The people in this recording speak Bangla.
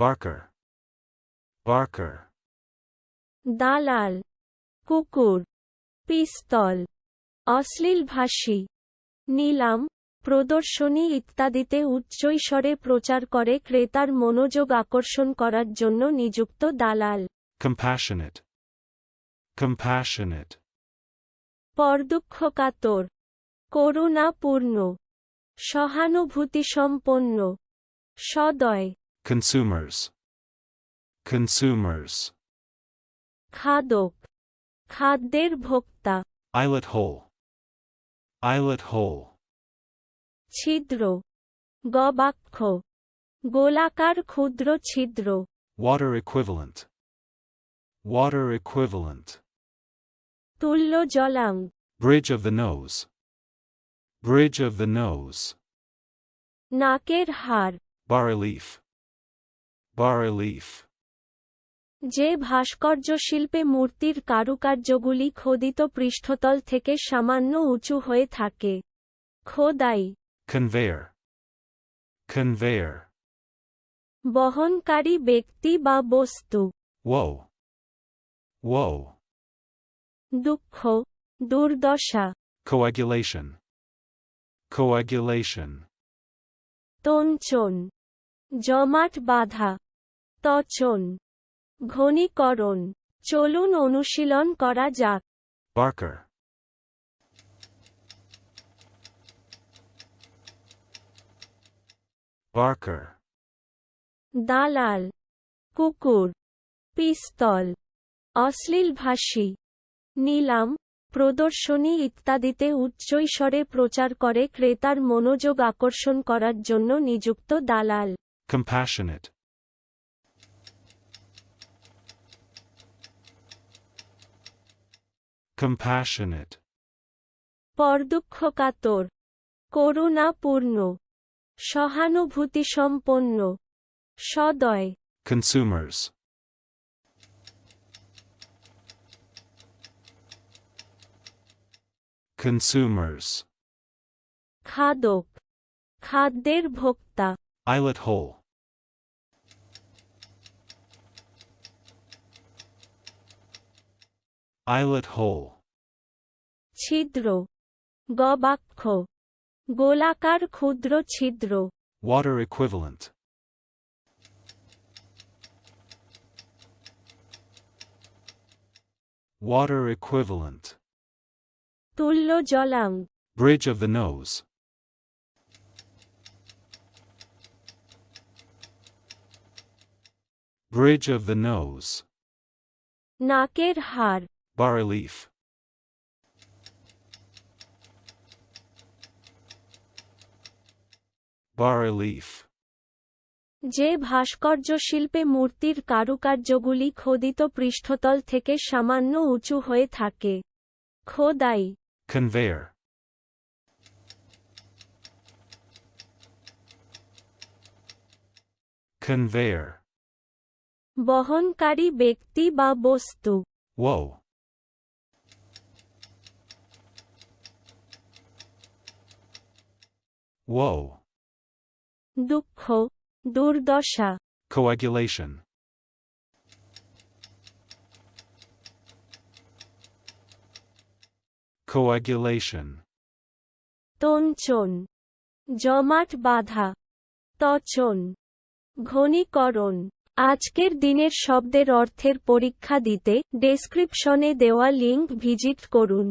Barker. Barker. দালাল কুকুর পিস্তল অশ্লীল ভাষী নিলাম প্রদর্শনী ইত্যাদিতে উচ্চৈস্বরে প্রচার করে ক্রেতার মনোযোগ আকর্ষণ করার জন্য নিযুক্ত দালাল Compassionate. Compassionate. পরদুঃখকাতর করুণাপূর্ণ সহানুভূতিসম্পন্ন সদয় Consumers. Consumers. খাদক খাদ্যের ভোক্তা Eyelet hole. Eyelet hole. ছিদ্র গবাক্ষ গোলাকার ক্ষুদ্র ছিদ্র Water equivalent. Water equivalent. তুল্য জলাং Bridge of the nose. Bridge of the nose. নাকের হাড় Bas relief. যে ভাস্কর্য শিল্পে মূর্তির কারুকার্যগুলি খোদিত পৃষ্ঠতল থেকে সামান্য উঁচু হয়ে থাকে খোদাই Conveyor. Conveyor. বহনকারী ব্যক্তি বা বস্তু Woe. Woe. দুঃখ দুর্দশা Coagulation. Coagulation. তঞ্চন জমাট বাধা তচন। ঘনীকরণ। চলুন অনুশীলন করা যাক। Barker. Barker. দালাল। কুকুর। পিস্তল। অশ্লীল ভাষী। নিলাম। প্রদর্শনী ইত্যাদিতে উচ্চৈস্বরে প্রচার করে ক্রেতার মনোযোগ আকর্ষণ করার জন্য নিযুক্ত দালাল। Compassionate. Compassionate. পরদুঃখকাতর করুণাপূর্ণ সহানুভূতিসম্পন্ন সদয় Consumers. Consumers. খাদক খাদ্যের ভোক্তা Eyelet hole. Eyelet hole. ছিদ্র গবাক্ষ গোলাকার ক্ষুদ্র ছিদ্র Water equivalent. Water equivalent. তুল্য জলাং Bridge of the nose. Bridge of the nose. নাকের হাড় Bas relief. Bas relief. যে ভাস্কর্য শিল্পে মূর্তির কারুকার্যগুলি খোদিত পৃষ্ঠতল থেকে সামান্য উঁচু হয়ে থাকে খোদাই Conveyor. Conveyor. বহনকারী ব্যক্তি বা বস্তু Woe. Woe. দুঃখ দুর্দশা Coagulation. Coagulation. তঞ্চন জমাট বাধা তচন ঘনীকরণ আজকের দিনের শব্দের অর্থের পরীক্ষা দিতে ডেসক্রিপশনে দেওয়া লিঙ্ক ভিজিট করুন